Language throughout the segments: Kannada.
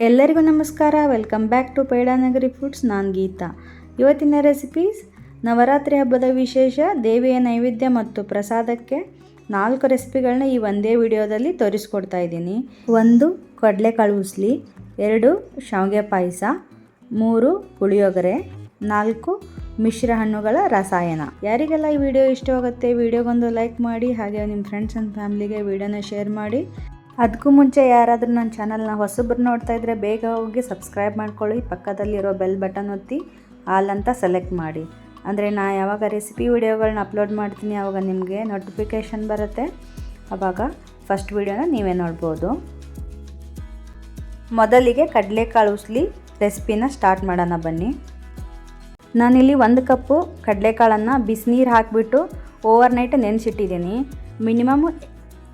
ಎಲ್ಲರಿಗೂ ನಮಸ್ಕಾರ. Welcome back to Pedanagari foods. ನಾನು ಗೀತಾ. ಇವತ್ತಿನ ರೆಸಿಪೀಸ್ ನವರಾತ್ರಿ ಹಬ್ಬದ ವಿಶೇಷ, ದೇವಿಯ ನೈವೇದ್ಯ ಮತ್ತು ಪ್ರಸಾದಕ್ಕೆ ನಾಲ್ಕು ರೆಸಿಪಿಗಳನ್ನ ಈ ಒಂದೇ ವಿಡಿಯೋದಲ್ಲಿ ತೋರಿಸ್ಕೊಡ್ತಾ ಇದ್ದೀನಿ. ಒಂದು ಕಡಲೆಕಾಳು ಉಸ್ಲಿ, ಎರಡು ಶಾವಿಗೆ ಪಾಯಸ, ಮೂರು ಪುಳಿಯೋಗರೆ, ನಾಲ್ಕು ಮಿಶ್ರ ಹಣ್ಣುಗಳ ರಸಾಯನ. ಯಾರಿಗೆಲ್ಲ ಈ ವಿಡಿಯೋ ಇಷ್ಟವಾಗುತ್ತೆ, ವಿಡಿಯೋಗೊಂದು ಲೈಕ್ ಮಾಡಿ, ಹಾಗೆ ನಿಮ್ಮ ಫ್ರೆಂಡ್ಸ್ ಆ್ಯಂಡ್ ಫ್ಯಾಮಿಲಿಗೆ ವಿಡಿಯೋನ ಶೇರ್ ಮಾಡಿ. ಅದಕ್ಕೂ ಮುಂಚೆ ಯಾರಾದರೂ ನನ್ನ ಚಾನಲ್ನ ಹೊಸಬ್ರು ನೋಡ್ತಾ ಇದ್ದರೆ ಬೇಗ ಹೋಗಿ ಸಬ್ಸ್ಕ್ರೈಬ್ ಮಾಡ್ಕೊಳ್ಳಿ. ಪಕ್ಕದಲ್ಲಿರೋ ಬೆಲ್ ಬಟನ್ ಒತ್ತಿ ಆಲ್ ಅಂತ ಸೆಲೆಕ್ಟ್ ಮಾಡಿ. ಅಂದರೆ ನಾ ಯಾವಾಗ ರೆಸಿಪಿ ವಿಡಿಯೋಗಳನ್ನ ಅಪ್ಲೋಡ್ ಮಾಡ್ತೀನಿ ಆವಾಗ ನಿಮಗೆ ನೋಟಿಫಿಕೇಷನ್ ಬರುತ್ತೆ. ಆವಾಗ ಫಸ್ಟ್ ವೀಡಿಯೋನ ನೀವೇ ನೋಡ್ಬೋದು. ಮೊದಲಿಗೆ ಕಡಲೆಕಾಳು ಉಸ್ಲಿ ರೆಸಿಪಿನ ಸ್ಟಾರ್ಟ್ ಮಾಡೋಣ ಬನ್ನಿ. ನಾನಿಲ್ಲಿ ಒಂದು ಕಪ್ಪು ಕಡಲೆಕಾಳನ್ನು ಬಿಸಿನೀರು ಹಾಕಿಬಿಟ್ಟು ಓವರ್ ನೈಟ್ ನೆನೆಸಿಟ್ಟಿದ್ದೀನಿ. ಮಿನಿಮಮ್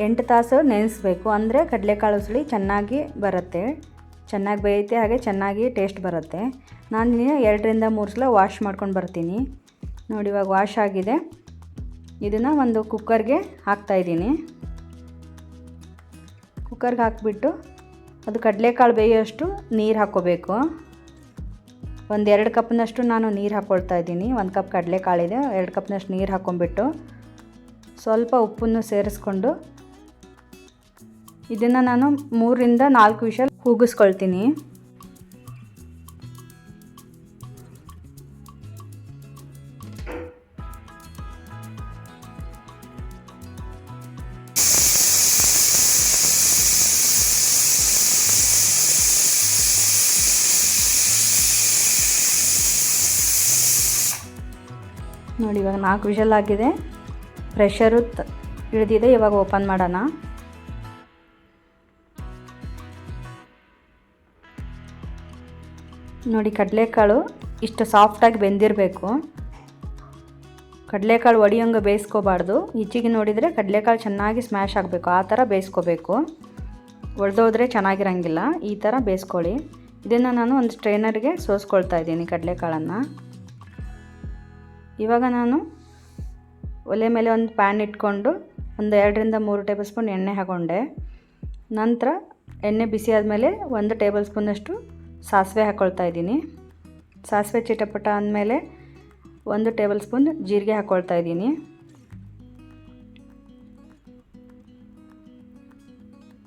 ಎಂಟು ತಾಸು ನೆನೆಸ್ಬೇಕು. ಅಂದರೆ ಕಡಲೆಕಾಳು ಉಸುಳಿ ಚೆನ್ನಾಗಿ ಬರುತ್ತೆ. ಚೆನ್ನಾಗಿ ಬೇಯುತ್ತೆ ಹಾಗೆ ಚೆನ್ನಾಗಿ ಟೇಸ್ಟ್ ಬರುತ್ತೆ. ನಾನು ಎರಡರಿಂದ ಮೂರು ಸಲ ವಾಶ್ ಮಾಡ್ಕೊಂಡು ಬರ್ತೀನಿ. ನೋಡಿ ಇವಾಗ ವಾಶ್ ಆಗಿದೆ. ಇದನ್ನು ಒಂದು ಕುಕ್ಕರ್ಗೆ ಹಾಕ್ತಾಯಿದ್ದೀನಿ ಕುಕ್ಕರ್ಗೆ ಹಾಕಿಬಿಟ್ಟು ಅದು ಕಡಲೆಕಾಳು ಬೇಯೋಷ್ಟು ನೀರು ಹಾಕ್ಕೋಬೇಕು. ಒಂದು ಎರಡು ಕಪ್ನಷ್ಟು ನಾನು ನೀರು ಹಾಕ್ಕೊಳ್ತಾ ಇದ್ದೀನಿ. ಒಂದು ಕಪ್ ಕಡಲೆಕಾಳಿದೆ, ಎರಡು ಕಪ್ನಷ್ಟು ನೀರು ಹಾಕ್ಕೊಂಬಿಟ್ಟು ಸ್ವಲ್ಪ ಉಪ್ಪನ್ನು ಸೇರಿಸ್ಕೊಂಡು ಇದನ್ನು ನಾನು ಮೂರರಿಂದ ನಾಲ್ಕು ವಿಷಲ್ ಕೂಗಿಸ್ಕೊಳ್ತೀನಿ. ನೋಡಿ, ಇವಾಗ ನಾಲ್ಕು ವಿಷಲ್ ಆಗಿದೆ. ಪ್ರೆಷರು ಇಳಿದಿದೆ ಇವಾಗ ಓಪನ್ ಮಾಡೋಣ. ನೋಡಿ, ಕಡಲೆಕಾಳು ಇಷ್ಟು ಸಾಫ್ಟಾಗಿ ಬೆಂದಿರಬೇಕು. ಕಡಲೆಕಾಳು ಒಡಿಯೋಂಗೆ ಬೇಯಿಸ್ಕೋಬಾರ್ದು. ಈಚೆಗೆ ನೋಡಿದರೆ ಕಡಲೆಕಾಳು ಚೆನ್ನಾಗಿ ಸ್ಮ್ಯಾಶ್ ಆಗಬೇಕು. ಆ ಥರ ಬೇಯಿಸ್ಕೋಬೇಕು. ಒಡೆದೋದ್ರೆ ಚೆನ್ನಾಗಿರಂಗಿಲ್ಲ. ಈ ಥರ ಬೇಯಿಸ್ಕೊಳ್ಳಿ. ಇದನ್ನು ನಾನು ಒಂದು ಸ್ಟ್ರೈನರ್ಗೆ ಸೋಸ್ಕೊಳ್ತಾ ಇದ್ದೀನಿ ಕಡಲೆಕಾಳನ್ನು. ಇವಾಗ ನಾನು ಒಲೆ ಮೇಲೆ ಒಂದು ಪ್ಯಾನ್ ಇಟ್ಕೊಂಡು ಒಂದು ಎರಡರಿಂದ ಮೂರು ಟೇಬಲ್ ಸ್ಪೂನ್ ಎಣ್ಣೆ ಹಾಕೊಂಡೆ. ನಂತರ ಎಣ್ಣೆ ಬಿಸಿ ಆದಮೇಲೆ ಒಂದು ಟೇಬಲ್ ಸ್ಪೂನಷ್ಟು ಸಾಸಿವೆ ಹಾಕ್ಕೊಳ್ತಾ ಇದ್ದೀನಿ. ಸಾಸಿವೆ ಚಿಟಪಟ ಅಂದಮೇಲೆ ಒಂದು ಟೇಬಲ್ ಸ್ಪೂನ್ ಜೀರಿಗೆ ಹಾಕ್ಕೊಳ್ತಾ ಇದ್ದೀನಿ.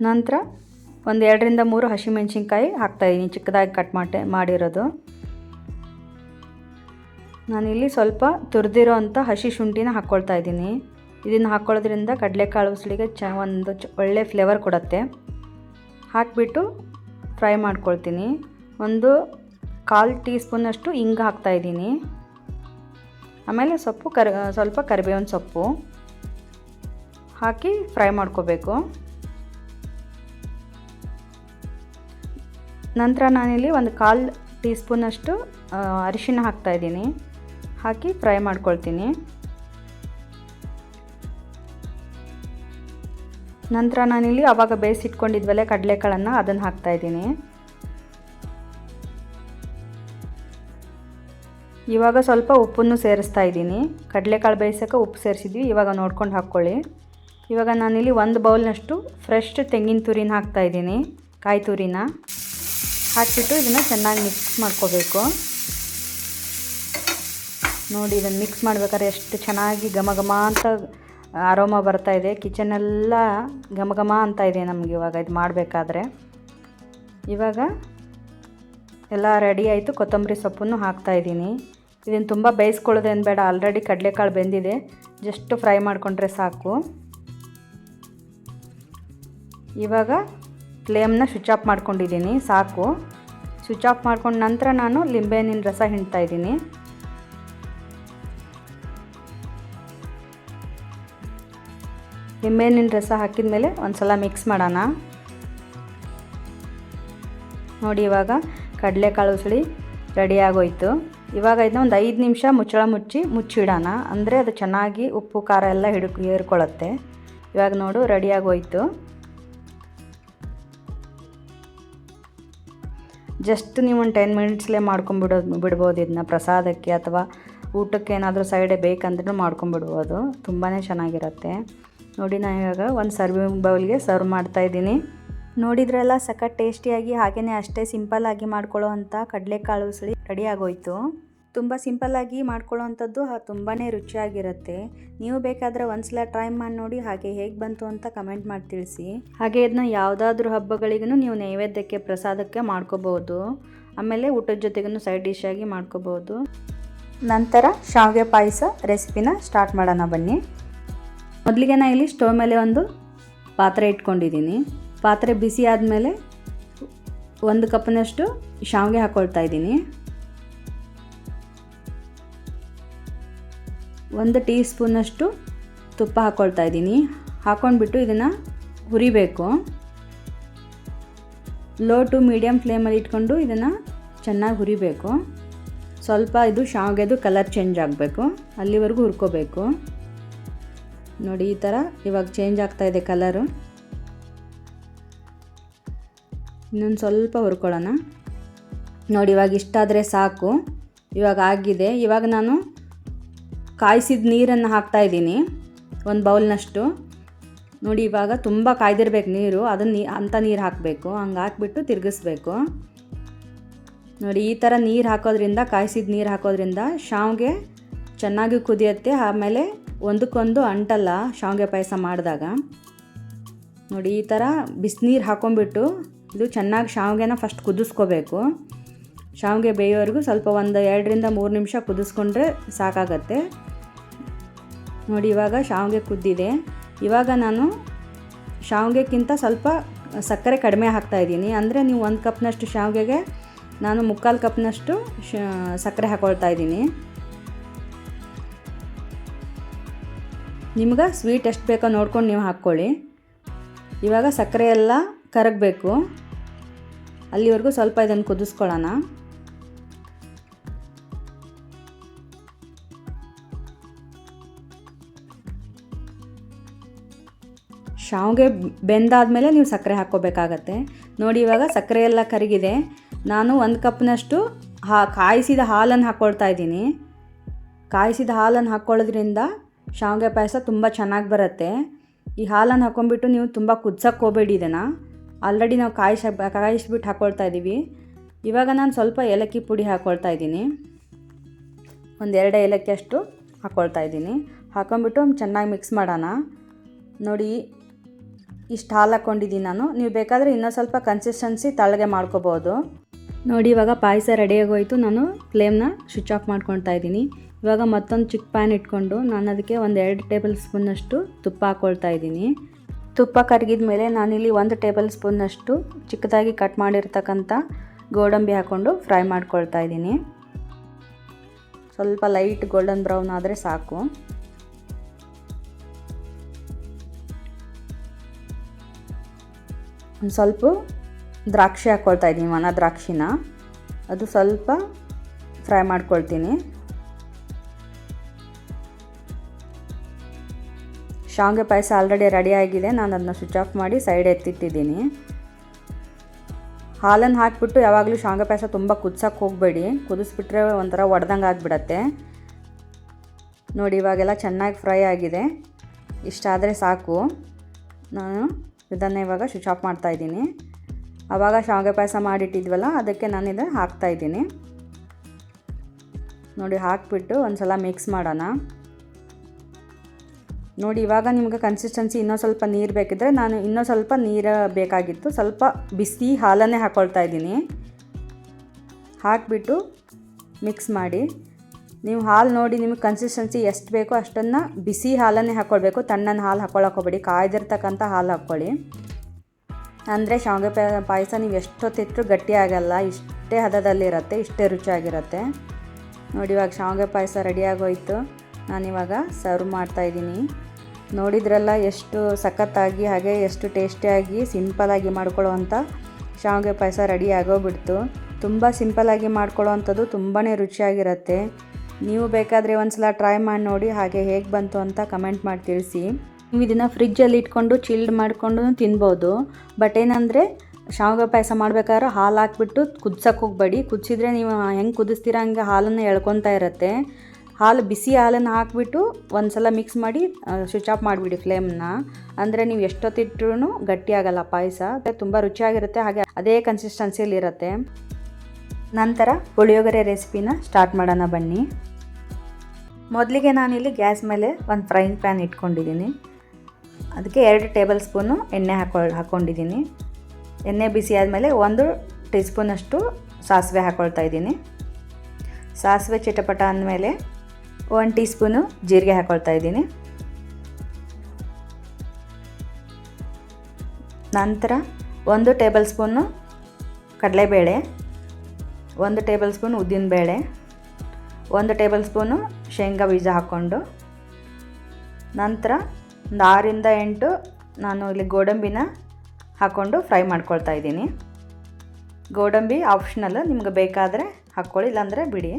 ನಂತರ ಒಂದು ಎರಡರಿಂದ ಮೂರು ಹಸಿಮೆಣ್ಸಿನ್ಕಾಯಿ ಹಾಕ್ತಾಯಿದ್ದೀನಿ ಚಿಕ್ಕದಾಗಿ ಕಟ್ ಮಾಡಿ ಮಾಡಿರೋದು. ನಾನಿಲ್ಲಿ ಸ್ವಲ್ಪ ತುರಿದಿರೋ ಅಂಥ ಹಸಿ ಶುಂಠಿನ ಹಾಕ್ಕೊಳ್ತಾ ಇದ್ದೀನಿ. ಇದನ್ನು ಹಾಕ್ಕೊಳ್ಳೋದ್ರಿಂದ ಕಡಲೆಕಾಳು ಉಸಳಿಗೆ ಚ ಒಂದು ಚ ಒಳ್ಳೆ ಫ್ಲೇವರ್ ಕೊಡುತ್ತೆ. ಹಾಕಿಬಿಟ್ಟು ಫ್ರೈ ಮಾಡ್ಕೊಳ್ತೀನಿ. ಒಂದು ಕಾಲು ಟೀ ಸ್ಪೂನಷ್ಟು ಹಿಂಗೆ ಹಾಕ್ತಾಯಿದ್ದೀನಿ ಆಮೇಲೆ ಸೊಪ್ಪು ಕರ್ ಸ್ವಲ್ಪ ಕರಿಬೇವಿನ ಸೊಪ್ಪು ಹಾಕಿ ಫ್ರೈ ಮಾಡ್ಕೋಬೇಕು. ನಂತರ ನಾನಿಲ್ಲಿ ಒಂದು ಕಾಲು ಟೀ ಸ್ಪೂನಷ್ಟು ಅರಿಶಿನ ಹಾಕ್ತಾಯಿದ್ದೀನಿ ಹಾಕಿ ಫ್ರೈ ಮಾಡ್ಕೊಳ್ತೀನಿ. ನಂತರ ನಾನಿಲ್ಲಿ ಅವಾಗ ಬೇಯಿಸಿಟ್ಕೊಂಡಿದ್ವಲ್ಲೇ ಕಡಲೆಕಾಳನ್ನು ಅದನ್ನು ಹಾಕ್ತಾಯಿದ್ದೀನಿ ಇವಾಗ ಸ್ವಲ್ಪ ಉಪ್ಪನ್ನು ಸೇರಿಸ್ತಾ ಇದ್ದೀನಿ. ಕಡಲೆಕಾಳು ಬೇಯಿಸೋಕೆ ಉಪ್ಪು ಸೇರಿಸಿದ್ವಿ. ಇವಾಗ ನೋಡ್ಕೊಂಡು ಹಾಕ್ಕೊಳ್ಳಿ. ಇವಾಗ ನಾನಿಲ್ಲಿ ಒಂದು ಬೌಲ್ನಷ್ಟು ಫ್ರೆಶ್ ತೆಂಗಿನ ತುರಿನ ಹಾಕ್ತಾ ಇದ್ದೀನಿ. ಕಾಯಿ ತುರಿನ. ಹಾಕಿಬಿಟ್ಟು ಇದನ್ನು ಚೆನ್ನಾಗಿ ಮಿಕ್ಸ್ ಮಾಡ್ಕೋಬೇಕು. ನೋಡಿ, ಇದನ್ನು ಮಿಕ್ಸ್ ಮಾಡ್ಬೇಕಾದ್ರೆ ಎಷ್ಟು ಚೆನ್ನಾಗಿ ಘಮ ಘಮ ಅಂತ ಆರೋಮ ಇದೆ. ಕಿಚನೆಲ್ಲ ಘಮ ಘಮ ಅಂತ ಇದೆ ನಮಗೆ ಇವಾಗ ಇದು ಮಾಡಬೇಕಾದ್ರೆ. ಇವಾಗ ಎಲ್ಲ ರೆಡಿ ಆಯಿತು. ಕೊತ್ತಂಬರಿ ಸೊಪ್ಪನ್ನು ಹಾಕ್ತಾಯಿದ್ದೀನಿ ಇದನ್ನು ತುಂಬ ಬೇಯಿಸ್ಕೊಳ್ಳೋದೇನು ಬೇಡ. ಆಲ್ರೆಡಿ ಕಡಲೆಕಾಳು ಬೆಂದಿದೆ. ಜಸ್ಟ್ ಫ್ರೈ ಮಾಡಿಕೊಂಡ್ರೆ ಸಾಕು. ಇವಾಗ ಫ್ಲೇಮ್ನ ಸ್ವಿಚ್ ಆಫ್ ಮಾಡ್ಕೊಂಡಿದ್ದೀನಿ. ಸಾಕು. ಸ್ವಿಚ್ ಆಫ್ ಮಾಡ್ಕೊಂಡ ನಂತರ ನಾನು ಲಿಂಬೆಹಣ್ಣಿನ ರಸ ಹಿಂಡ್ತಾ ಇದ್ದೀನಿ. ಲಿಂಬೆಹಣ್ಣಿನ ರಸ ಹಾಕಿದ ಮೇಲೆ ಒಂದು ಸಲ ಮಿಕ್ಸ್ ಮಾಡೋಣ. ನೋಡಿ ಇವಾಗ ಕಡಲೆಕಾಳು ಉಸಳಿ ರೆಡಿ ಆಗೋಯ್ತು. ಇವಾಗ ಇದನ್ನ ಒಂದು ಐದು ನಿಮಿಷ ಮುಚ್ಚಳ ಮುಚ್ಚಿ ಮುಚ್ಚಿಡೋಣ. ಅಂದರೆ ಅದು ಚೆನ್ನಾಗಿ ಉಪ್ಪು, ಖಾರ ಎಲ್ಲ ಹಿಡ ಏರ್ಕೊಳ್ಳುತ್ತೆ. ಇವಾಗ ನೋಡು ರೆಡಿಯಾಗಿ ಆಗೋಯ್ತು ಜಸ್ಟ್ ನೀವು ಒಂದು ಟೆನ್ ಮಿನಿಟ್ಸ್ಲೇ ಮಾಡ್ಕೊಂಬಿಡೋದು ಬಿಡ್ಬೋದು ಇದನ್ನ ಪ್ರಸಾದಕ್ಕೆ ಅಥವಾ ಊಟಕ್ಕೆ ಏನಾದರೂ ಸೈಡೇ ಬೇಕಂದ್ರೂ ಮಾಡ್ಕೊಂಬಿಡ್ಬೋದು. ತುಂಬಾ ಚೆನ್ನಾಗಿರುತ್ತೆ. ನೋಡಿ, ನಾನು ಇವಾಗ ಒಂದು ಸರ್ವಿಂಗ್ ಬೌಲ್ಗೆ ಸರ್ವ್ ಮಾಡ್ತಾಯಿದ್ದೀನಿ ನೋಡಿದ್ರಲ್ಲ ಸಖತ್ ಟೇಸ್ಟಿಯಾಗಿ ಹಾಗೆಯೇ ಅಷ್ಟೇ ಸಿಂಪಲ್ಲಾಗಿ ಮಾಡ್ಕೊಳ್ಳೋ ಅಂಥ ಕಡಲೆಕಾಳು ಉಸಳಿ ರೆಡಿ ಆಗೋಯ್ತು. ತುಂಬ ಸಿಂಪಲ್ಲಾಗಿ ಮಾಡ್ಕೊಳ್ಳೋ ಅಂಥದ್ದು ತುಂಬಾ ರುಚಿಯಾಗಿರುತ್ತೆ. ನೀವು ಬೇಕಾದರೆ ಒಂದ್ಸಲ ಟ್ರೈ ಮಾಡಿ ನೋಡಿ ಹಾಗೆ ಹೇಗೆ ಬಂತು ಅಂತ ಕಮೆಂಟ್ ಮಾಡಿ ತಿಳಿಸಿ. ಹಾಗೆ ಇದನ್ನ ಯಾವುದಾದ್ರೂ ಹಬ್ಬಗಳಿಗೂ ನೀವು ನೈವೇದ್ಯಕ್ಕೆ ಪ್ರಸಾದಕ್ಕೆ ಮಾಡ್ಕೋಬೋದು. ಆಮೇಲೆ ಊಟದ ಜೊತೆಗೂ ಸೈಡ್ ಡಿಶ್ ಆಗಿ ಮಾಡ್ಕೋಬೋದು. ನಂತರ ಶಾವಿಗೆ ಪಾಯಸ ರೆಸಿಪಿನ ಸ್ಟಾರ್ಟ್ ಮಾಡೋಣ ಬನ್ನಿ. ಮೊದಲಿಗೆ ನಾನು ಇಲ್ಲಿ ಸ್ಟವ್ ಮೇಲೆ ಒಂದು ಪಾತ್ರೆ ಇಟ್ಕೊಂಡಿದ್ದೀನಿ. ಪಾತ್ರೆ ಬಿಸಿ ಆದಮೇಲೆ ಒಂದು ಕಪ್ನಷ್ಟು ಶಾವಿಗೆ ಹಾಕ್ಕೊಳ್ತಾ ಇದ್ದೀನಿ. ಒಂದು ಟೀ ಸ್ಪೂನಷ್ಟು ತುಪ್ಪ ಹಾಕ್ಕೊಳ್ತಾ ಇದ್ದೀನಿ. ಹಾಕ್ಕೊಂಡ್ಬಿಟ್ಟು ಇದನ್ನು ಹುರಿಬೇಕು. ಲೋ ಟು ಮೀಡಿಯಮ್ ಫ್ಲೇಮಲ್ಲಿ ಇಟ್ಕೊಂಡು ಇದನ್ನು ಚೆನ್ನಾಗಿ ಹುರಿಬೇಕು. ಸ್ವಲ್ಪ ಇದು ಶಾವಿಗೆದು ಕಲರ್ ಚೇಂಜ್ ಆಗಬೇಕು. ಅಲ್ಲಿವರೆಗೂ ಹುರ್ಕೋಬೇಕು. ನೋಡಿ ಈ ಥರ ಇವಾಗ ಚೇಂಜ್ ಆಗ್ತಾ ಇದೆ ಕಲರು. ಇನ್ನೊಂದು ಸ್ವಲ್ಪ ಹುರ್ಕೊಳ್ಳೋಣ. ನೋಡಿ, ಇವಾಗ ಇಷ್ಟಾದರೆ ಸಾಕು. ಇವಾಗ ಆಗಿದೆ. ಇವಾಗ ನಾನು ಕಾಯಿಸಿದ ನೀರನ್ನು ಹಾಕ್ತಾಯಿದ್ದೀನಿ ಒಂದು ಬೌಲ್ನಷ್ಟು. ನೋಡಿ, ಇವಾಗ ತುಂಬ ಕಾಯ್ದಿರ್ಬೇಕು ನೀರು. ಅದನ್ನು ಅಂಥ ನೀರು ಹಾಕಬೇಕು. ಹಂಗೆ ಹಾಕ್ಬಿಟ್ಟು ತಿರುಗಿಸ್ಬೇಕು. ನೋಡಿ, ಈ ಥರ ನೀರು ಹಾಕೋದ್ರಿಂದ, ಕಾಯಿಸಿದ ನೀರು ಹಾಕೋದ್ರಿಂದ ಶಾವಿಗೆ ಚೆನ್ನಾಗಿ ಕುದಿಯುತ್ತೆ. ಆಮೇಲೆ ಒಂದಕ್ಕೊಂದು ಅಂಟಲ್ಲ ಶಾವಿಗೆ ಪಾಯಸ ಮಾಡಿದಾಗ. ನೋಡಿ, ಈ ಥರ ಬಿಸಿನೀರು ಹಾಕೊಂಡ್ಬಿಟ್ಟು ಇದು ಚೆನ್ನಾಗಿ ಶಾವಿಗೆನ ಫಸ್ಟ್ ಕುದಿಸ್ಕೋಬೇಕು. ಶಾವಿಗೆ ಬೇಯೋವರೆಗೂ ಸ್ವಲ್ಪ ಒಂದು ಎರಡರಿಂದ ಮೂರು ನಿಮಿಷ ಕುದಿಸ್ಕೊಂಡ್ರೆ ಸಾಕಾಗತ್ತೆ. ನೋಡಿ, ಇವಾಗ ಶಾವಿಗೆ ಕುದ್ದಿದೆ. ಇವಾಗ ನಾನು ಶಾವಿಗೆಕ್ಕಿಂತ ಸ್ವಲ್ಪ ಸಕ್ಕರೆ ಕಡಿಮೆ ಹಾಕ್ತಾಯಿದ್ದೀನಿ ಅಂದರೆ ನೀವು ಒಂದು ಕಪ್ನಷ್ಟು ಶಾವಿಗೆಗೆ ನಾನು ಮುಕ್ಕಾಲು ಕಪ್ನಷ್ಟು ಸಕ್ಕರೆ ಹಾಕೊಳ್ತಾ ಇದ್ದೀನಿ. ನಿಮ್ಗೆ ಸ್ವೀಟ್ ಎಷ್ಟು ಬೇಕೋ ನೋಡ್ಕೊಂಡು ನೀವು ಹಾಕ್ಕೊಳ್ಳಿ. ಇವಾಗ ಸಕ್ಕರೆ ಎಲ್ಲ ಕರಗಬೇಕು. ಅಲ್ಲಿವರೆಗೂ ಸ್ವಲ್ಪ ಇದನ್ನು ಕುದಿಸ್ಕೊಳ್ಳೋಣ. ಶಾವಿಗೆ ಬೆಂದಾದಮೇಲೆ ನೀವು ಸಕ್ಕರೆ ಹಾಕ್ಕೋಬೇಕಾಗತ್ತೆ. ನೋಡಿ ಇವಾಗ ಸಕ್ಕರೆ ಎಲ್ಲ ಕರಗಿದೆ. ನಾನು ಒಂದು ಕಪ್ನಷ್ಟು ಹಾ, ಕಾಯಿಸಿದ ಹಾಲನ್ನು ಹಾಕ್ಕೊಳ್ತಾ ಇದ್ದೀನಿ. ಕಾಯಿಸಿದ ಹಾಲನ್ನು ಹಾಕ್ಕೊಳ್ಳೋದ್ರಿಂದ ಶಾವಿಗೆ ಪಾಯಸ ತುಂಬ ಚೆನ್ನಾಗಿ ಬರುತ್ತೆ. ಈ ಹಾಲನ್ನು ಹಾಕ್ಕೊಂಡ್ಬಿಟ್ಟು ನೀವು ತುಂಬ ಕುದ್ಸಕ್ಕೆ ಹೋಗಬೇಡಿ ಇದನ್ನು. ಆಲ್ರೆಡಿ ನಾವು ಕಾಯಿಸಿ ಕಾಯಿಸ್ಬಿಟ್ಟು ಹಾಕ್ಕೊಳ್ತಾ ಇದ್ದೀವಿ. ಇವಾಗ ನಾನು ಸ್ವಲ್ಪ ಏಲಕ್ಕಿ ಪುಡಿ ಹಾಕ್ಕೊಳ್ತಾ ಇದ್ದೀನಿ. ಒಂದೆರಡು ಏಲಕ್ಕಿ ಅಷ್ಟು ಹಾಕ್ಕೊಳ್ತಾ ಇದ್ದೀನಿ. ಹಾಕೊಂಬಿಟ್ಟು ಚೆನ್ನಾಗಿ ಮಿಕ್ಸ್ ಮಾಡೋಣ. ನೋಡಿ, ಇಷ್ಟು ಹಾಲು ಹಾಕ್ಕೊಂಡಿದ್ದೀನಿ ನಾನು. ನೀವು ಬೇಕಾದರೆ ಇನ್ನೂ ಸ್ವಲ್ಪ ಕನ್ಸಿಸ್ಟೆನ್ಸಿ ತಳಗೆ ಮಾಡ್ಕೋಬೋದು. ನೋಡಿ, ಇವಾಗ ಪಾಯಸ ರೆಡಿಯಾಗೋಯ್ತು ನಾನು ಫ್ಲೇಮ್ನ ಸ್ವಿಚ್ ಆಫ್ ಮಾಡ್ಕೊಳ್ತಾ ಇದ್ದೀನಿ. ಇವಾಗ ಮತ್ತೊಂದು ಚಿಕ್ಕ ಪ್ಯಾನ್ ಇಟ್ಕೊಂಡು ನಾನು ಅದಕ್ಕೆ ಒಂದು ಎರಡು ಟೇಬಲ್ ಸ್ಪೂನಷ್ಟು ತುಪ್ಪ ಹಾಕ್ಕೊಳ್ತಾ ಇದ್ದೀನಿ. ತುಪ್ಪ ಕರಗಿದ ಮೇಲೆ ನಾನಿಲ್ಲಿ ಒಂದು ಟೇಬಲ್ ಸ್ಪೂನಷ್ಟು ಚಿಕ್ಕದಾಗಿ ಕಟ್ ಮಾಡಿರ್ತಕ್ಕಂಥ ಗೋಡಂಬಿ ಹಾಕ್ಕೊಂಡು ಫ್ರೈ ಮಾಡ್ಕೊಳ್ತಾ ಇದ್ದೀನಿ. ಸ್ವಲ್ಪ ಲೈಟ್ ಗೋಲ್ಡನ್ ಬ್ರೌನ್ ಆದರೆ ಸಾಕು. ಒಂದು ಸ್ವಲ್ಪ ದ್ರಾಕ್ಷಿ ಹಾಕ್ಕೊಳ್ತಾ ಇದ್ದೀನಿ ಒಣ ದ್ರಾಕ್ಷಿನ. ಅದು ಸ್ವಲ್ಪ ಫ್ರೈ ಮಾಡ್ಕೊಳ್ತೀನಿ. ಶಾವಿಗೆ ಪಾಯಸ ಆಲ್ರೆಡಿ ರೆಡಿ ಆಗಿದೆ. ನಾನು ಅದನ್ನ ಸ್ವಿಚ್ ಆಫ್ ಮಾಡಿ ಸೈಡ್ ಎತ್ತಿಟ್ಟಿದ್ದೀನಿ. ಹಾಲನ್ನು ಹಾಕಿಬಿಟ್ಟು ಯಾವಾಗಲೂ ಶಾವಿಗೆ ಪಾಯಸ ತುಂಬ ಕುದ್ಸಕ್ಕೆ ಹೋಗಬೇಡಿ. ಕುದಿಸ್ಬಿಟ್ರೆ ಒಂಥರ ಒಡೆದಂಗೆ ಆಗಿಬಿಡತ್ತೆ. ನೋಡಿ, ಇವಾಗೆಲ್ಲ ಚೆನ್ನಾಗಿ ಫ್ರೈ ಆಗಿದೆ. ಇಷ್ಟಾದರೆ ಸಾಕು. ನಾನು ಇದನ್ನು ಇವಾಗ ಸ್ವಿಚ್ ಆಫ್ ಮಾಡ್ತಾಯಿದ್ದೀನಿ ಆವಾಗ ಶಾವಿಗೆ ಪಾಯಸ ಮಾಡಿಟ್ಟಿದ್ವಲ್ಲ, ಅದಕ್ಕೆ ನಾನು ಇದು ಹಾಕ್ತಾಯಿದ್ದೀನಿ ನೋಡಿ, ಹಾಕಿಬಿಟ್ಟು ಒಂದು ಸಲ ಮಿಕ್ಸ್ ಮಾಡೋಣ. ನೋಡಿ, ಇವಾಗ ನಿಮಗೆ ಕನ್ಸಿಸ್ಟೆನ್ಸಿ ಇನ್ನೂ ಸ್ವಲ್ಪ ನೀರು ಬೇಕಿದ್ದರೆ ನಾನು ಇನ್ನೂ ಸ್ವಲ್ಪ ನೀರು ಬೇಕಾಗಿತ್ತು. ಸ್ವಲ್ಪ ಬಿಸಿ ಹಾಲನ್ನೇ ಹಾಕ್ಕೊಳ್ತಾ ಇದ್ದೀನಿ. ಹಾಕಿಬಿಟ್ಟು ಮಿಕ್ಸ್ ಮಾಡಿ. ನೀವು ಹಾಲು ನೋಡಿ ನಿಮಗೆ ಕನ್ಸಿಸ್ಟೆನ್ಸಿ ಎಷ್ಟು ಬೇಕೋ ಅಷ್ಟನ್ನು ಬಿಸಿ ಹಾಲನ್ನೇ ಹಾಕ್ಕೊಳ್ಬೇಕು ತಣ್ಣನ ಹಾಲು ಹಾಕ್ಕೊಳಕ್ಕೆ ಹೋಗ್ಬೇಡಿ. ಕಾಯ್ದಿರ್ತಕ್ಕಂಥ ಹಾಲು ಹಾಕ್ಕೊಳ್ಳಿ. ಅಂದರೆ ಶಾವಿಗೆ ಪಾಯಸ ನೀವು ಎಷ್ಟೊತ್ತಿಟ್ಟರು ಗಟ್ಟಿ ಆಗಲ್ಲ. ಇಷ್ಟೇ ಹದದಲ್ಲಿರುತ್ತೆ, ಇಷ್ಟೇ ರುಚಿಯಾಗಿರುತ್ತೆ. ನೋಡಿ, ಇವಾಗ ಶಾವಿಗೆ ಪಾಯಸ ರೆಡಿಯಾಗೋಯ್ತು ನಾನಿವಾಗ ಸರ್ವ್ ಮಾಡ್ತಾಯಿದ್ದೀನಿ ನೋಡಿದ್ರಲ್ಲ ಎಷ್ಟು ಸಖತ್ತಾಗಿ ಹಾಗೆ ಎಷ್ಟು ಟೇಸ್ಟಿಯಾಗಿ ಸಿಂಪಲಾಗಿ ಮಾಡ್ಕೊಳ್ಳೋವಂಥ ಶಾವಿಗೆ ಪಾಯಸ ರೆಡಿ ಆಗೋಗ್ಬಿಡ್ತು. ತುಂಬ ಸಿಂಪಲಾಗಿ ಮಾಡ್ಕೊಳ್ಳೋವಂಥದ್ದು ತುಂಬಾ ರುಚಿಯಾಗಿರುತ್ತೆ. ನೀವು ಬೇಕಾದರೆ ಒಂದು ಸಲ ಟ್ರೈ ಮಾಡಿ ನೋಡಿ ಹಾಗೆ ಹೇಗೆ ಬಂತು ಅಂತ ಕಮೆಂಟ್ ಮಾಡಿ ತಿಳಿಸಿ. ನೀವು ಇದನ್ನು ಫ್ರಿಜ್ಜಲ್ಲಿ ಇಟ್ಕೊಂಡು ಚಿಲ್ಡ್ ಮಾಡಿಕೊಂಡು ತಿನ್ಬೋದು. ಬಟ್ ಏನಂದರೆ ಶಾವಿಗೆ ಪಾಯಸ ಮಾಡ್ಬೇಕಾದ್ರೆ ಹಾಲು ಹಾಕ್ಬಿಟ್ಟು ಕುದ್ಸಕ್ಕೆ ಹೋಗಬೇಡಿ. ಕುದಿಸಿದ್ರೆ ನೀವು ಹೆಂಗೆ ಕುದಿಸ್ತೀರ ಹಂಗೆ ಹಾಲನ್ನು ಎಳ್ಕೊತಾ ಇರುತ್ತೆ. ಹಾಲು ಬಿಸಿ ಹಾಲನ್ನು ಹಾಕಿಬಿಟ್ಟು ಒಂದು ಸಲ ಮಿಕ್ಸ್ ಮಾಡಿ ಸ್ವಿಚ್ ಆಫ್ ಮಾಡಿಬಿಡಿ ಫ್ಲೇಮ್ನ ಅಂದರೆ ನೀವು ಎಷ್ಟೊತ್ತಿಟ್ರೂ ಗಟ್ಟಿಯಾಗಲ್ಲ ಪಾಯಸ. ತುಂಬ ರುಚಿಯಾಗಿರುತ್ತೆ, ಹಾಗೆ ಅದೇ ಕನ್ಸಿಸ್ಟೆನ್ಸಿಯಲ್ಲಿ ಇರುತ್ತೆ. ನಂತರ ಪುಳಿಯೋಗರೆ ರೆಸಿಪಿನ ಸ್ಟಾರ್ಟ್ ಮಾಡೋಣ ಬನ್ನಿ. ಮೊದಲಿಗೆ ನಾನಿಲ್ಲಿ ಗ್ಯಾಸ್ ಮೇಲೆ ಒಂದು ಫ್ರೈಯಿಂಗ್ ಪ್ಯಾನ್ ಇಟ್ಕೊಂಡಿದ್ದೀನಿ. ಅದಕ್ಕೆ ಎರಡು ಟೇಬಲ್ ಸ್ಪೂನು ಎಣ್ಣೆ ಹಾಕೊ, ಹಾಕ್ಕೊಂಡಿದ್ದೀನಿ. ಎಣ್ಣೆ ಬಿಸಿ ಆದಮೇಲೆ ಒಂದು ಟೀ ಸ್ಪೂನಷ್ಟು ಸಾಸಿವೆ ಹಾಕ್ಕೊಳ್ತಾ ಇದ್ದೀನಿ. ಸಾಸಿವೆ ಚಿಟಪಟ ಅಂದಮೇಲೆ ಒನ್ ಟೀ ಸ್ಪೂನು ಜೀರಿಗೆ ಹಾಕ್ಕೊಳ್ತಾ ಇದ್ದೀನಿ. ನಂತರ ಒಂದು ಟೇಬಲ್ ಸ್ಪೂನು ಕಡಲೆಬೇಳೆ, ಒಂದು ಟೇಬಲ್ ಸ್ಪೂನ್ ಉದ್ದಿನಬೇಳೆ, ಒಂದು ಟೇಬಲ್ ಸ್ಪೂನು ಶೇಂಗಾ ಬೀಜ ಹಾಕ್ಕೊಂಡು. ನಂತರ ಒಂದು ಆರಿಂದ ಎಂಟು ನಾನು ಇಲ್ಲಿ ಗೋಡಂಬಿನ ಹಾಕ್ಕೊಂಡು ಫ್ರೈ ಮಾಡ್ಕೊಳ್ತಾ ಇದ್ದೀನಿ. ಗೋಡಂಬಿ ಆಪ್ಷನಲ್, ನಿಮ್ಗೆ ಬೇಕಾದರೆ ಹಾಕ್ಕೊಳ್ಳಿ, ಇಲ್ಲಾಂದರೆ ಬಿಡಿ.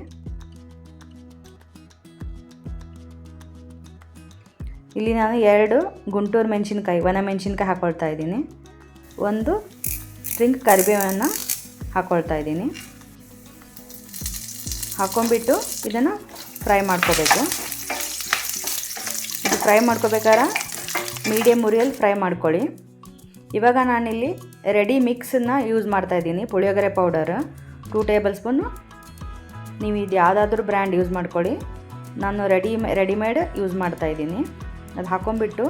ಇಲ್ಲಿ ನಾನು ಎರಡು ಗುಂಟೂರು ಮೆಣಸಿನ್ಕಾಯಿ, ಒಣ ಮೆಣಸಿನ್ಕಾಯಿ ಹಾಕ್ಕೊಳ್ತಾ ಇದ್ದೀನಿ. ಒಂದು ಸ್ಟ್ರಿಂಗ್ ಕರಿಬೇವನ್ನು ಹಾಕ್ಕೊಳ್ತಾ ಇದ್ದೀನಿ. ಹಾಕ್ಕೊಂಡ್ಬಿಟ್ಟು ಇದನ್ನು ಫ್ರೈ ಮಾಡ್ಕೋಬೇಕು. ಇದು ಫ್ರೈ ಮಾಡ್ಕೋಬೇಕಾದ್ರೆ ಮೀಡಿಯಮ್ ಉರಿಯಲ್ಲಿ ಫ್ರೈ ಮಾಡ್ಕೊಳ್ಳಿ. ಇವಾಗ ನಾನಿಲ್ಲಿ ರೆಡಿ ಮಿಕ್ಸನ್ನು ಯೂಸ್ ಮಾಡ್ತಾ ಇದ್ದೀನಿ, puliyogare powder. Two tablespoon ನೀವು ಇದು ಯಾವುದಾದ್ರೂ ಬ್ರ್ಯಾಂಡ್ ಯೂಸ್ ಮಾಡ್ಕೊಳ್ಳಿ. ನಾನು ರೆಡಿ, ರೆಡಿಮೇಡ್ ಯೂಸ್ ಮಾಡ್ತಾಯಿದ್ದೀನಿ ಅದು ಹಾಕೊಂಬಿಟ್ಟು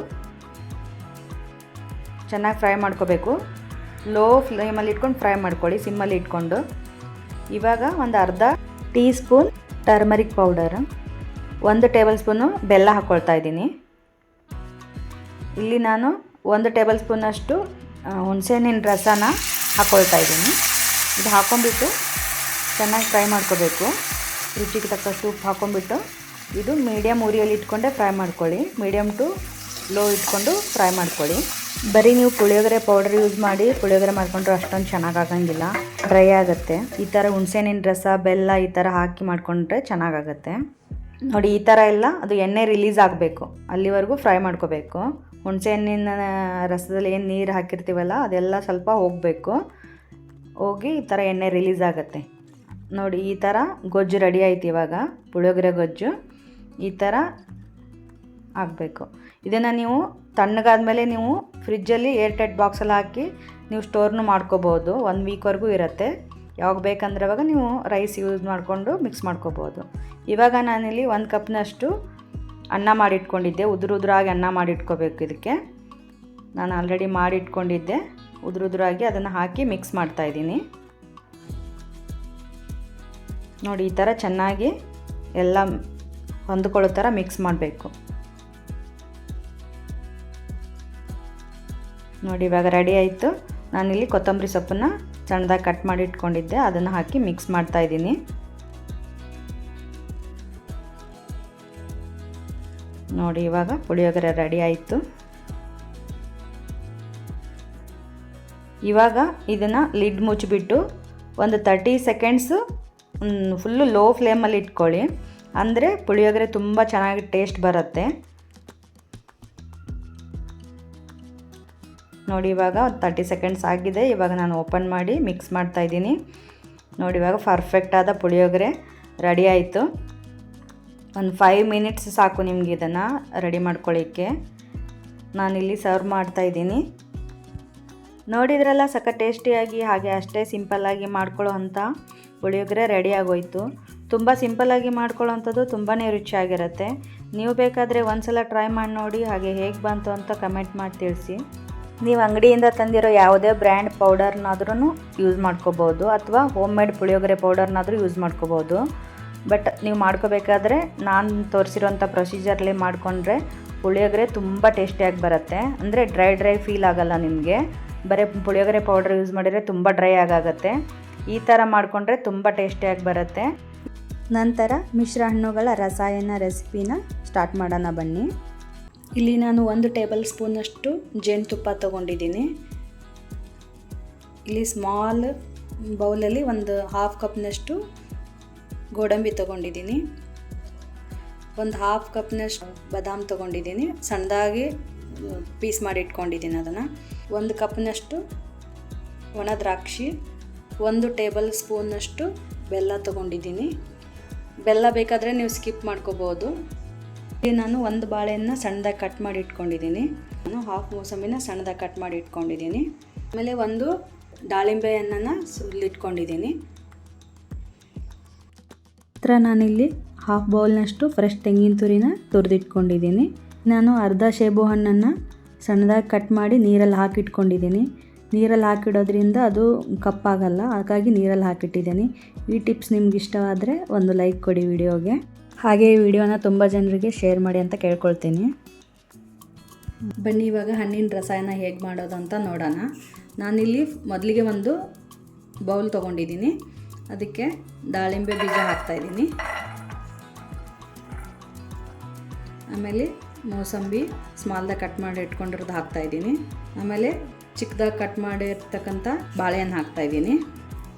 ಚೆನ್ನಾಗಿ ಫ್ರೈ ಮಾಡ್ಕೋಬೇಕು. ಲೋ ಫ್ಲೇಮಲ್ಲಿ ಇಟ್ಕೊಂಡು ಫ್ರೈ ಮಾಡ್ಕೊಳ್ಳಿ, ಸಿಮ್ಮಲ್ಲಿ ಇಟ್ಕೊಂಡು. ಇವಾಗ ಒಂದು ಅರ್ಧ ಟೀ ಸ್ಪೂನ್ ಟರ್ಮರಿಕ್ ಪೌಡರ್, ಒಂದು ಟೇಬಲ್ ಸ್ಪೂನು ಬೆಲ್ಲ ಹಾಕ್ಕೊಳ್ತಾ ಇದ್ದೀನಿ. ಇಲ್ಲಿ ನಾನು ಒಂದು ಟೇಬಲ್ ಸ್ಪೂನಷ್ಟು ಹುಣಸೆಹಣ್ಣಿನ ರಸನ ಹಾಕ್ಕೊಳ್ತಾ ಇದ್ದೀನಿ. ಇದು ಹಾಕ್ಕೊಂಡ್ಬಿಟ್ಟು ಚೆನ್ನಾಗಿ ಫ್ರೈ ಮಾಡ್ಕೋಬೇಕು. ರುಚಿಗೆ ತಕ್ಕಷ್ಟು ಉಪ್ಪು ಹಾಕ್ಕೊಂಬಿಟ್ಟು ಇದು ಮೀಡಿಯಮ್ ಉರಿಯಲ್ಲಿ ಇಟ್ಕೊಂಡೆ ಫ್ರೈ ಮಾಡ್ಕೊಳ್ಳಿ. ಮೀಡಿಯಮ್ ಟು ಲೋ ಇಟ್ಕೊಂಡು ಫ್ರೈ ಮಾಡ್ಕೊಳ್ಳಿ. ಬರೀ ನೀವು ಪುಳಿಯೋಗರೆ ಪೌಡರ್ ಯೂಸ್ ಮಾಡಿ ಪುಳಿಯೋಗರೆ ಮಾಡ್ಕೊಂಡ್ರೆ ಅಷ್ಟೊಂದು ಚೆನ್ನಾಗಿ ಆಗಂಗಿಲ್ಲ. ಡ್ರೈ ಆಗುತ್ತೆ. ಈ ಥರ ಹುಣಸೆಹಣ್ಣಿನ ರಸ, ಬೆಲ್ಲ ಈ ಥರ ಹಾಕಿ ಮಾಡ್ಕೊಂಡ್ರೆ ಚೆನ್ನಾಗಾಗತ್ತೆ ನೋಡಿ, ಈ ಥರ ಎಲ್ಲ ಅದು ಎಣ್ಣೆ ರಿಲೀಸ್ ಆಗಬೇಕು. ಅಲ್ಲಿವರೆಗೂ ಫ್ರೈ ಮಾಡ್ಕೋಬೇಕು. ಹುಣಸೆಹಣ್ಣಿನ ರಸದಲ್ಲಿ ಏನು ನೀರು ಹಾಕಿರ್ತೀವಲ್ಲ, ಅದೆಲ್ಲ ಸ್ವಲ್ಪ ಹೋಗಬೇಕು. ಹೋಗಿ ಈ ಥರ ಎಣ್ಣೆ ರಿಲೀಸ್ ಆಗುತ್ತೆ. ನೋಡಿ, ಈ ಥರ ಗೊಜ್ಜು ರೆಡಿ ಆಯ್ತು ಇವಾಗ. ಪುಳಿಯೋಗರೆ ಗೊಜ್ಜು. ಈ ಥರ ಆಗಬೇಕು. ಇದನ್ನು ನೀವು ತಣ್ಣಗಾದ್ಮೇಲೆ ನೀವು ಫ್ರಿಜ್ಜಲ್ಲಿ ಏರ್ ಟೈಟ್ ಬಾಕ್ಸಲ್ಲಿ ಹಾಕಿ ನೀವು ಸ್ಟೋರ್ನು ಮಾಡ್ಕೋಬೋದು. ಒಂದು ವೀಕ್ವರೆಗೂ ಇರುತ್ತೆ. ಯಾವಾಗ ಬೇಕಂದ್ರೆ ಅವಾಗ ನೀವು ರೈಸ್ ಯೂಸ್ ಮಾಡಿಕೊಂಡು ಮಿಕ್ಸ್ ಮಾಡ್ಕೋಬೋದು. ಇವಾಗ ನಾನಿಲ್ಲಿ ಒಂದು ಕಪ್ನಷ್ಟು ಅನ್ನ ಮಾಡಿಟ್ಕೊಂಡಿದ್ದೆ. ಉದುರು ಉದುರಾಗಿ ಅನ್ನ ಮಾಡಿಟ್ಕೋಬೇಕು ಇದಕ್ಕೆ. ನಾನು ಆಲ್ರೆಡಿ ಮಾಡಿಟ್ಕೊಂಡಿದ್ದೆ. ಉದುರು ಉದುರಾಗಿ ಅದನ್ನು ಹಾಕಿ ಮಿಕ್ಸ್ ಮಾಡ್ತಾಯಿದ್ದೀನಿ ನೋಡಿ, ಈ ಥರ ಚೆನ್ನಾಗಿ ಎಲ್ಲ ಹೊಂದ್ಕೊಳ್ಳೋ ಥರ ಮಿಕ್ಸ್ ಮಾಡಬೇಕು. ನೋಡಿ, ಇವಾಗ ರೆಡಿ ಆಯಿತು. ನಾನಿಲ್ಲಿ ಕೊತ್ತಂಬರಿ ಸೊಪ್ಪನ್ನು ಸಣ್ಣದಾಗಿ ಕಟ್ ಮಾಡಿ ಇಟ್ಕೊಂಡಿದ್ದೆ. ಅದನ್ನು ಹಾಕಿ ಮಿಕ್ಸ್ ಮಾಡ್ತಾ ಇದ್ದೀನಿ. ನೋಡಿ, ಇವಾಗ ಪುಳಿಯೋಗರೆ ರೆಡಿ ಆಯಿತು. ಇವಾಗ ಇದನ್ನು ಲಿಡ್ ಮುಚ್ಚಿಬಿಟ್ಟು ಒಂದು ತರ್ಟಿ ಸೆಕೆಂಡ್ಸು ಫುಲ್ಲು ಲೋ ಫ್ಲೇಮಲ್ಲಿ ಇಟ್ಕೊಳ್ಳಿ. ಅಂದರೆ ಪುಳಿಯೋಗರೆ ತುಂಬ ಚೆನ್ನಾಗಿ ಟೇಸ್ಟ್ ಬರುತ್ತೆ. ನೋಡಿ, ಇವಾಗ ಒಂದು ತರ್ಟಿ ಸೆಕೆಂಡ್ಸ್ ಆಗಿದೆ. ಇವಾಗ ನಾನು ಓಪನ್ ಮಾಡಿ ಮಿಕ್ಸ್ ಮಾಡ್ತಾ ಇದ್ದೀನಿ. ನೋಡಿ, ಇವಾಗ ಪರ್ಫೆಕ್ಟಾದ ಪುಳಿಯೋಗರೆ ರೆಡಿ ಆಯಿತು. ಒಂದು ಫೈವ್ ಮಿನಿಟ್ಸ್ ಸಾಕು ನಿಮ್ಗೆ ಇದನ್ನು ರೆಡಿ ಮಾಡ್ಕೊಳ್ಳಿಕ್ಕೆ ನಾನಿಲ್ಲಿ ಸರ್ವ್ ಮಾಡ್ತಾ ಇದ್ದೀನಿ. ನೋಡಿದ್ರಲ್ಲ ಸಖತ್ ಟೇಸ್ಟಿಯಾಗಿ ಹಾಗೆ ಅಷ್ಟೇ ಸಿಂಪಲ್ಲಾಗಿ ಮಾಡ್ಕೊಳ್ಳೋ ಅಂಥ ಪುಳಿಯೋಗರೆ ರೆಡಿ ಆಗೋಯ್ತು. ತುಂಬ ಸಿಂಪಲ್ಲಾಗಿ ಮಾಡ್ಕೊಳ್ಳೋ ಅಂಥದ್ದು ತುಂಬಾ ರುಚಿಯಾಗಿರುತ್ತೆ. ನೀವು ಬೇಕಾದರೆ ಒಂದ್ಸಲ ಟ್ರೈ ಮಾಡಿ ನೋಡಿ, ಹಾಗೆ ಹೇಗೆ ಬಂತು ಅಂತ ಕಮೆಂಟ್ ಮಾಡಿ ತಿಳಿಸಿ. ನೀವು ಅಂಗಡಿಯಿಂದ ತಂದಿರೋ ಯಾವುದೇ ಬ್ರ್ಯಾಂಡ್ ಪೌಡರ್ನಾದ್ರೂ ಯೂಸ್ ಮಾಡ್ಕೋಬೋದು, ಅಥವಾ ಹೋಮ್ ಮೇಡ್ ಪುಳಿಯೋಗರೆ ಪೌಡರ್ನಾದರೂ ಯೂಸ್ ಮಾಡ್ಕೋಬೋದು. ಬಟ್ ನೀವು ಮಾಡ್ಕೋಬೇಕಾದ್ರೆ ನಾನು ತೋರಿಸಿರೋಂಥ ಪ್ರೊಸೀಜರ್ಲಿ ಮಾಡಿಕೊಂಡ್ರೆ ಪುಳಿಯೋಗರೆ ತುಂಬ ಟೇಸ್ಟಿಯಾಗಿ ಬರುತ್ತೆ. ಅಂದರೆ ಡ್ರೈ ಡ್ರೈ ಫೀಲ್ ಆಗಲ್ಲ ನಿಮಗೆ. ಬರೀ ಪುಳಿಯೋಗರೆ ಪೌಡರ್ ಯೂಸ್ ಮಾಡಿದರೆ ತುಂಬ ಡ್ರೈ ಆಗಾಗುತ್ತೆ. ಈ ಥರ ಮಾಡಿಕೊಂಡ್ರೆ ತುಂಬ ಟೇಸ್ಟಿಯಾಗಿ ಬರುತ್ತೆ. ನಂತರ ಮಿಶ್ರ ಹಣ್ಣುಗಳ ರಸಾಯನ ರೆಸಿಪಿನ ಸ್ಟಾರ್ಟ್ ಮಾಡೋಣ ಬನ್ನಿ. ಇಲ್ಲಿ ನಾನು ಒಂದು ಟೇಬಲ್ ಸ್ಪೂನಷ್ಟು ಜೇನುತುಪ್ಪ ತೊಗೊಂಡಿದ್ದೀನಿ. ಇಲ್ಲಿ ಸ್ಮಾಲ್ ಬೌಲಲ್ಲಿ ಒಂದು ಹಾಫ್ ಕಪ್ನಷ್ಟು ಗೋಡಂಬಿ ತೊಗೊಂಡಿದ್ದೀನಿ. ಒಂದು ಹಾಫ್ ಕಪ್ನಷ್ಟು ಬಾದಾಮ್ ತೊಗೊಂಡಿದ್ದೀನಿ. ಸಣ್ಣದಾಗಿ ಪೀಸ್ ಮಾಡಿ ಇಟ್ಕೊಂಡಿದ್ದೀನಿ ಅದನ್ನು. ಒಂದು ಕಪ್ನಷ್ಟು ಒಣ ದ್ರಾಕ್ಷಿ. ಒಂದು ಟೇಬಲ್ ಸ್ಪೂನಷ್ಟು ಬೆಲ್ಲ ತೊಗೊಂಡಿದ್ದೀನಿ. ಬೆಲ್ಲ ಬೇಕಾದರೆ ನೀವು ಸ್ಕಿಪ್ ಮಾಡ್ಕೋಬೋದು. ಇಲ್ಲಿ ನಾನು ಒಂದು ಬಾಳೆಯನ್ನು ಸಣ್ಣದಾಗಿ ಕಟ್ ಮಾಡಿ ಇಟ್ಕೊಂಡಿದ್ದೀನಿ. ನಾನು ಹಾಫ್ ಮೋಸಂಬಿನ ಸಣ್ಣದಾಗಿ ಕಟ್ ಮಾಡಿ ಇಟ್ಕೊಂಡಿದ್ದೀನಿ. ಆಮೇಲೆ ಒಂದು ದಾಳಿಂಬೆ ಹಣ್ಣನ್ನು ಸುಲಿಟ್ಕೊಂಡಿದ್ದೀನಿ ನಂತರ ನಾನಿಲ್ಲಿ ಹಾಫ್ ಬೌಲ್ನಷ್ಟು ಫ್ರೆಶ್ ತೆಂಗಿನ ತುರಿನ ತುರಿದಿಟ್ಕೊಂಡಿದ್ದೀನಿ. ನಾನು ಅರ್ಧ ಸೇಬು ಹಣ್ಣನ್ನು ಸಣ್ಣದಾಗಿ ಕಟ್ ಮಾಡಿ ನೀರಲ್ಲಿ ಹಾಕಿಟ್ಕೊಂಡಿದ್ದೀನಿ. ನೀರಲ್ಲಿ ಹಾಕಿಡೋದ್ರಿಂದ ಅದು ಕಪ್ಪಾಗಲ್ಲ. ಹಾಗಾಗಿ ನೀರಲ್ಲಿ ಹಾಕಿಟ್ಟಿದ್ದೀನಿ. ಈ ಟಿಪ್ಸ್ ನಿಮ್ಗೆ ಇಷ್ಟವಾದರೆ ಒಂದು ಲೈಕ್ ಕೊಡಿ ವಿಡಿಯೋಗೆ. ಹಾಗೆ ಈ ವಿಡಿಯೋನ ತುಂಬ ಜನರಿಗೆ ಶೇರ್ ಮಾಡಿ ಅಂತ ಕೇಳ್ಕೊಳ್ತೀನಿ. ಬನ್ನಿ, ಇವಾಗ ಹಣ್ಣಿನ ರಸಾಯನ ಹೇಗೆ ಮಾಡೋದು ಅಂತ ನೋಡೋಣ. ನಾನಿಲ್ಲಿ ಮೊದಲಿಗೆ ಒಂದು ಬೌಲ್ ತೊಗೊಂಡಿದ್ದೀನಿ. ಅದಕ್ಕೆ ದಾಳಿಂಬೆ ಬೀಜ ಹಾಕ್ತಾಯಿದ್ದೀನಿ ಆಮೇಲೆ ಮೋಸಂಬಿ ಸ್ಮಾಲ್ದಾಗ ಕಟ್ ಮಾಡಿ ಇಟ್ಕೊಂಡಿರೋದು ಹಾಕ್ತಾಯಿದ್ದೀನಿ ಆಮೇಲೆ ಚಿಕ್ಕದಾಗಿ ಕಟ್ ಮಾಡಿರ್ತಕ್ಕಂಥ ಬಾಳೆಹಣ್ಣು ಹಾಕ್ತಾಯಿದ್ದೀನಿ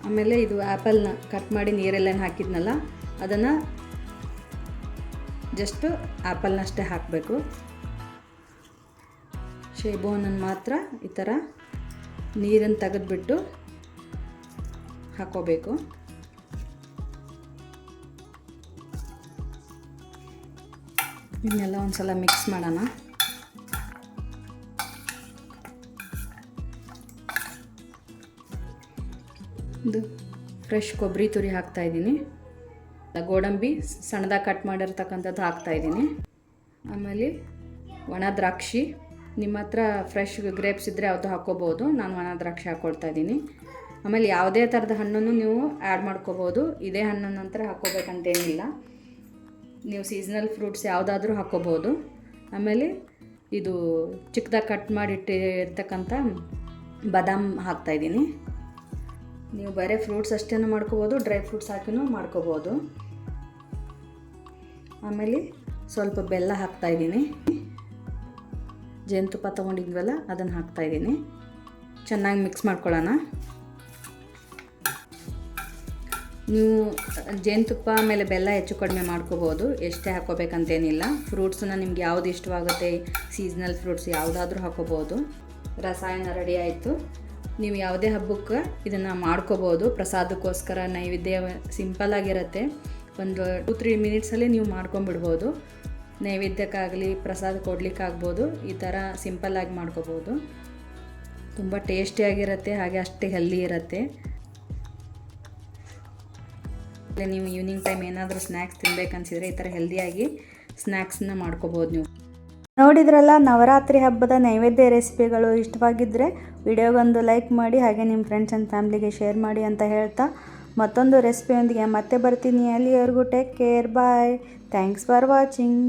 ಆಮೇಲೆ ಇದು ಆ್ಯಪಲ್ನ ಕಟ್ ಮಾಡಿ ನೀರೆಲ್ಲ ಹಾಕಿದ್ನಲ್ಲ, ಅದನ್ನು ಜಸ್ಟ್ ಆ್ಯಪಲ್ನಷ್ಟೇ ಹಾಕಬೇಕು. ಶೇಬು ಮಾತ್ರ ಈ ಥರ ನೀರನ್ನು ತೆಗೆದುಬಿಟ್ಟು ಹಾಕೋಬೇಕು. ಒಂದು ಸಲ ಮಿಕ್ಸ್ ಮಾಡೋಣ. ಇದು ಫ್ರೆಶ್ ಕೊಬ್ಬರಿ ತುರಿ ಹಾಕ್ತಾ ಇದ್ದೀನಿ. ಗೋಡಂಬಿ ಸಣ್ಣದಾಗಿ ಕಟ್ ಮಾಡಿರ್ತಕ್ಕಂಥದ್ದು ಹಾಕ್ತಾ ಇದ್ದೀನಿ. ಆಮೇಲೆ ಒಣ ದ್ರಾಕ್ಷಿ. ನಿಮ್ಮ ಹತ್ರ ಫ್ರೆಶ್ ಗ್ರೇಪ್ಸ್ ಇದ್ದರೆ ಯಾವುದು ಹಾಕ್ಕೋಬೋದು. ನಾನು ಒಣ ದ್ರಾಕ್ಷಿ ಹಾಕ್ಕೊಳ್ತಾ ಇದ್ದೀನಿ. ಆಮೇಲೆ ಯಾವುದೇ ಥರದ ಹಣ್ಣನ್ನು ನೀವು ಆ್ಯಡ್ ಮಾಡ್ಕೋಬೋದು. ಇದೇ ಹಣ್ಣು ನಂತರ ಹಾಕ್ಕೋಬೇಕಂತೇನಿಲ್ಲ. ನೀವು ಸೀಸನಲ್ ಫ್ರೂಟ್ಸ್ ಯಾವುದಾದ್ರೂ ಹಾಕ್ಕೋಬೋದು. ಆಮೇಲೆ ಇದು ಚಿಕ್ಕದಾಗಿ ಕಟ್ ಮಾಡಿಟ್ಟಿರ್ತಕ್ಕಂಥ ಬಾದಾಮ್ ಹಾಕ್ತಾಯಿದ್ದೀನಿ ನೀವು ಬರೀ ಫ್ರೂಟ್ಸ್ ಅಷ್ಟೇ ಮಾಡ್ಕೋಬೋದು, ಡ್ರೈ ಫ್ರೂಟ್ಸ್ ಹಾಕಿನೂ ಮಾಡ್ಕೋಬೋದು. ಆಮೇಲೆ ಸ್ವಲ್ಪ ಬೆಲ್ಲ ಹಾಕ್ತಾಯಿದ್ದೀನಿ ಜೇನುತುಪ್ಪ ತೊಗೊಂಡಿದ್ವಲ್ಲ, ಅದನ್ನು ಹಾಕ್ತಾಯಿದ್ದೀನಿ ಚೆನ್ನಾಗಿ ಮಿಕ್ಸ್ ಮಾಡ್ಕೊಳ್ಳೋಣ. ನೀವು ಜೇನುತುಪ್ಪ ಆಮೇಲೆ ಬೆಲ್ಲ ಹೆಚ್ಚು ಕಡಿಮೆ ಮಾಡ್ಕೋಬೋದು, ಎಷ್ಟೇ ಹಾಕೋಬೇಕಂತೇನಿಲ್ಲ ಫ್ರೂಟ್ಸನ್ನ ನಿಮ್ಗೆ ಯಾವುದು ಇಷ್ಟವಾಗುತ್ತೆ ಸೀಸ್ನಲ್ ಫ್ರೂಟ್ಸ್ ಯಾವುದಾದ್ರೂ ಹಾಕೋಬೋದು ರಸಾಯನ ರೆಡಿ ಆಯಿತು. ನೀವು ಯಾವುದೇ ಹಬ್ಬಕ್ಕೆ ಇದನ್ನು ಮಾಡ್ಕೋಬೋದು. ಪ್ರಸಾದಕ್ಕೋಸ್ಕರ ನೈವೇದ್ಯ ಸಿಂಪಲ್ ಆಗಿರುತ್ತೆ. ಒಂದು ಟು ತ್ರೀ ಮಿನಿಟ್ಸಲ್ಲಿ ನೀವು ಮಾಡ್ಕೊಂಬಿಡ್ಬೋದು ನೈವೇದ್ಯಕ್ಕಾಗಲಿ, ಪ್ರಸಾದ ಕೊಡ್ಲಿಕ್ಕಾಗ್ಬೋದು. ಈ ಥರ ಸಿಂಪಲ್ಲಾಗಿ ಮಾಡ್ಕೋಬೋದು. ತುಂಬ ಟೇಸ್ಟಿಯಾಗಿರುತ್ತೆ ಹಾಗೆ ಅಷ್ಟೇ ಹೆಲ್ದಿ ಇರುತ್ತೆ. ನೀವು ಈವ್ನಿಂಗ್ ಟೈಮ್ ಏನಾದರೂ ಸ್ನ್ಯಾಕ್ಸ್ ತಿನ್ಬೇಕನ್ಸಿದ್ರೆ ಈ ಥರ ಹೆಲ್ದಿಯಾಗಿ ಸ್ನ್ಯಾಕ್ಸನ್ನ ಮಾಡ್ಕೋಬೋದು ನೀವು. ನೋಡಿದ್ರಲ್ಲ ನವರಾತ್ರಿ ಹಬ್ಬದ ನೈವೇದ್ಯ ರೆಸಿಪಿಗಳು ಇಷ್ಟವಾಗಿದ್ದರೆ ವಿಡಿಯೋಗೊಂದು ಲೈಕ್ ಮಾಡಿ ಹಾಗೆ ನಿಮ್ಮ ಫ್ರೆಂಡ್ಸ್ ಆ್ಯಂಡ್ ಫ್ಯಾಮ್ಲಿಗೆ ಶೇರ್ ಮಾಡಿ ಅಂತ ಹೇಳ್ತಾ ಮತ್ತೊಂದು ರೆಸಿಪಿಯೊಂದಿಗೆ ಮತ್ತೆ ಬರ್ತೀನಿ. ಅಲ್ಲಿವರೆಗೂ take care bye thanks for watching